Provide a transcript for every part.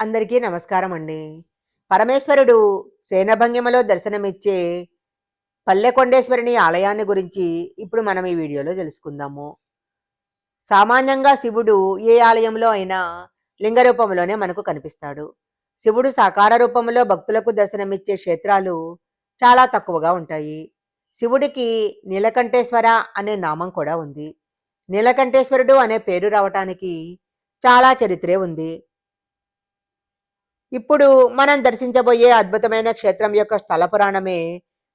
అందరికీ నమస్కారం అండి పరమేశ్వరుడు సేనభంగిమలో దర్శనమిచ్చే పల్లెకొండేశ్వరిని ఆలయాన్ని గురించి ఇప్పుడు మనం ఈ వీడియోలో తెలుసుకుందాము. సామాన్యంగా శివుడు ఏ ఆలయంలో అయినా లింగ రూపంలోనే మనకు కనిపిస్తాడు. శివుడు సాకార రూపంలో భక్తులకు దర్శనమిచ్చే క్షేత్రాలు చాలా తక్కువగా ఉంటాయి. శివుడికి నీలకంఠేశ్వర అనే నామం కూడా ఉంది. నీలకంఠేశ్వరుడు అనే పేరు రావటానికి చాలా చరిత్రే ఉంది. ఇప్పుడు మనం దర్శించబోయే అద్భుతమైన క్షేత్రం యొక్క స్థల పురాణమే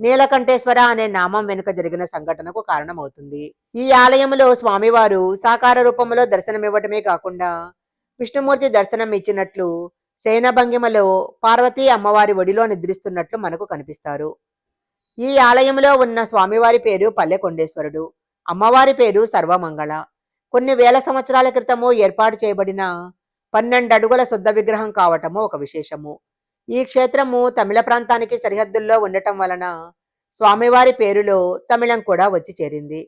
నీలకంఠేశ్వర అనే నామం వెనుక జరిగిన సంఘటనకు కారణమవుతుంది. ఈ ఆలయంలో స్వామివారు సాకార రూపంలో దర్శనమివ్వటమే కాకుండా విష్ణుమూర్తి దర్శనం ఇచ్చినట్లు సేనభంగిమలో పార్వతీ అమ్మవారి ఒడిలో నిద్రిస్తున్నట్లు మనకు కనిపిస్తారు. ఈ ఆలయంలో ఉన్న స్వామివారి పేరు పల్లెకొండేశ్వరుడు అమ్మవారి పేరు సర్వమంగళ. కొన్ని వేల సంవత్సరాల క్రితము ఏర్పాటు చేయబడిన పన్నెండు అడుగుల శుద్ధ విగ్రహం కావటము ఒక విశేషము. ఈ క్షేత్రము తమిళ ప్రాంతానికి సరిహద్దుల్లో ఉండటం వలన స్వామివారి పేరులో తమిళం కూడా వచ్చి చేరింది.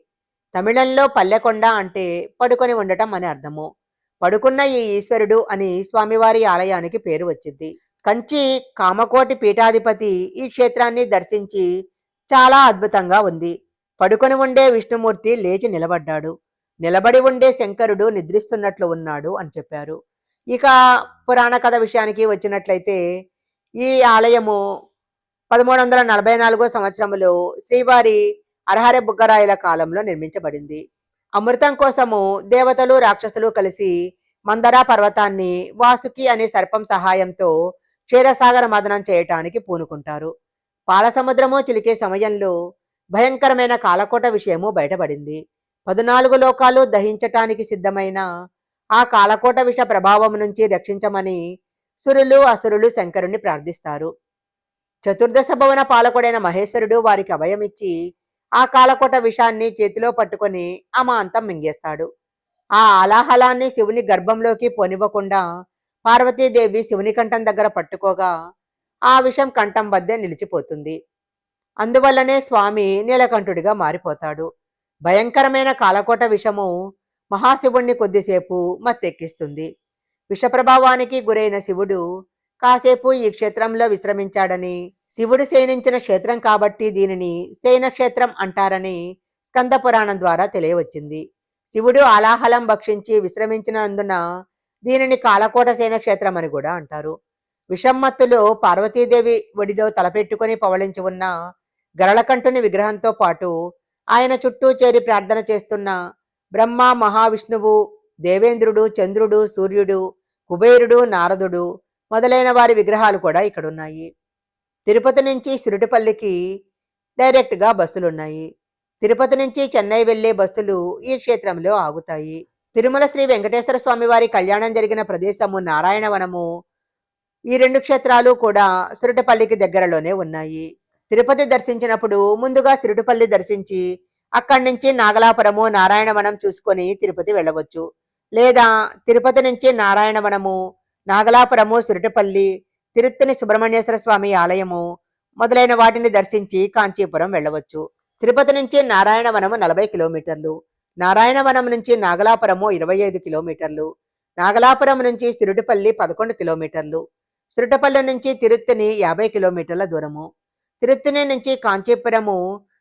తమిళంలో పల్లెకొండ అంటే పడుకొని ఉండటం అని అర్థము. పడుకున్న ఈ ఈశ్వరుడు అని స్వామివారి ఆలయానికి పేరు వచ్చింది. కంచి కామకోటి పీఠాధిపతి ఈ క్షేత్రాన్ని దర్శించి చాలా అద్భుతంగా ఉంది. పడుకొని ఉండే విష్ణుమూర్తి లేచి నిలబడ్డాడు. నిలబడి ఉండే శంకరుడు నిద్రిస్తున్నట్లు ఉన్నాడు అని చెప్పారు. ఇక పురాణ కథ విషయానికి వచ్చినట్లయితే ఈ ఆలయము పదమూడు వందల నలభై నాలుగో సంవత్సరంలో శ్రీవారి అర్హర బుగ్గరాయల కాలంలో నిర్మించబడింది. అమృతం కోసము దేవతలు రాక్షసులు కలిసి మందరా పర్వతాన్ని వాసుకి అనే సర్పం సహాయంతో క్షీరసాగర మదనం చేయటానికి పూనుకుంటారు. పాలసముద్రము చిలికే సమయంలో భయంకరమైన కాలకోట విషయము బయటపడింది. పద్నాలుగు లోకాలు దహించటానికి సిద్ధమైన ఆ కాలకోట విష ప్రభావం నుంచి రక్షించమని సురులు అసురులు శంకరుణ్ణి ప్రార్థిస్తారు. చతుర్దశ భవన పాలకుడైన మహేశ్వరుడు వారికి అభయమిచ్చి ఆ కాలకోట విషాన్ని చేతిలో పట్టుకొని అమాంతం మింగేస్తాడు. ఆ అలాహలాన్ని శివుని గర్భంలోకి పోనివ్వకుండా పార్వతీదేవి శివుని కంఠం దగ్గర పట్టుకోగా ఆ విషం కంఠం వద్దే నిలిచిపోతుంది. అందువల్లనే స్వామి నీలకంఠుడిగా మారిపోతాడు. భయంకరమైన కాలకోట విషము మహాశివుణ్ణి కొద్దిసేపు మత్తెక్కిస్తుంది. విషప్రభావానికి గురైన శివుడు కాసేపు ఈ క్షేత్రంలో విశ్రమించాడని శివుడు శయనించిన క్షేత్రం కాబట్టి దీనిని శయనక్షేత్రం అంటారని స్కంద పురాణం ద్వారా తెలియవచ్చింది. శివుడు అలాహలం భక్షించి విశ్రమించినందున దీనిని కాలకోట శయన క్షేత్రం అని కూడా అంటారు. విషమ్మత్తులో పార్వతీదేవి ఒడిలో తలపెట్టుకుని పవళించి ఉన్న గరళకంఠుని విగ్రహంతో పాటు ఆయన చుట్టూ చేరి ప్రార్థన చేస్తున్న బ్రహ్మ మహావిష్ణువు దేవేంద్రుడు చంద్రుడు సూర్యుడు కుబేరుడు నారదుడు మొదలైన వారి విగ్రహాలు కూడా ఇక్కడున్నాయి. తిరుపతి నుంచి సిరుటిపల్లికి డైరెక్ట్గా బస్సులున్నాయి. తిరుపతి నుంచి చెన్నై వెళ్ళే బస్సులు ఈ క్షేత్రంలో ఆగుతాయి. తిరుమల శ్రీ వెంకటేశ్వర స్వామి వారి కళ్యాణం జరిగిన ప్రదేశము నారాయణవనము ఈ రెండు క్షేత్రాలు కూడా సిరుటిపల్లికి దగ్గరలోనే ఉన్నాయి. తిరుపతి దర్శించినప్పుడు ముందుగా సిరుటిపల్లి దర్శించి అక్కడి నుంచి నాగలాపురము నారాయణవనం చూసుకొని తిరుపతి వెళ్ళవచ్చు. లేదా తిరుపతి నుంచి నారాయణవనము నాగలాపురము సురటిపల్లి తిరుత్తని సుబ్రహ్మణ్యేశ్వర స్వామి ఆలయము మొదలైన వాటిని దర్శించి కాంచీపురం వెళ్ళవచ్చు. తిరుపతి నుంచి నారాయణవనము నలభై కిలోమీటర్లు నారాయణవనం నుంచి నాగలాపురము ఇరవై ఐదు కిలోమీటర్లు నాగలాపురం నుంచి సిరుటిపల్లి పదకొండు కిలోమీటర్లు సిరుటపల్లి నుంచి తిరుత్తని యాభై కిలోమీటర్ల దూరము. తిరుత్తని నుంచి కాంచీపురము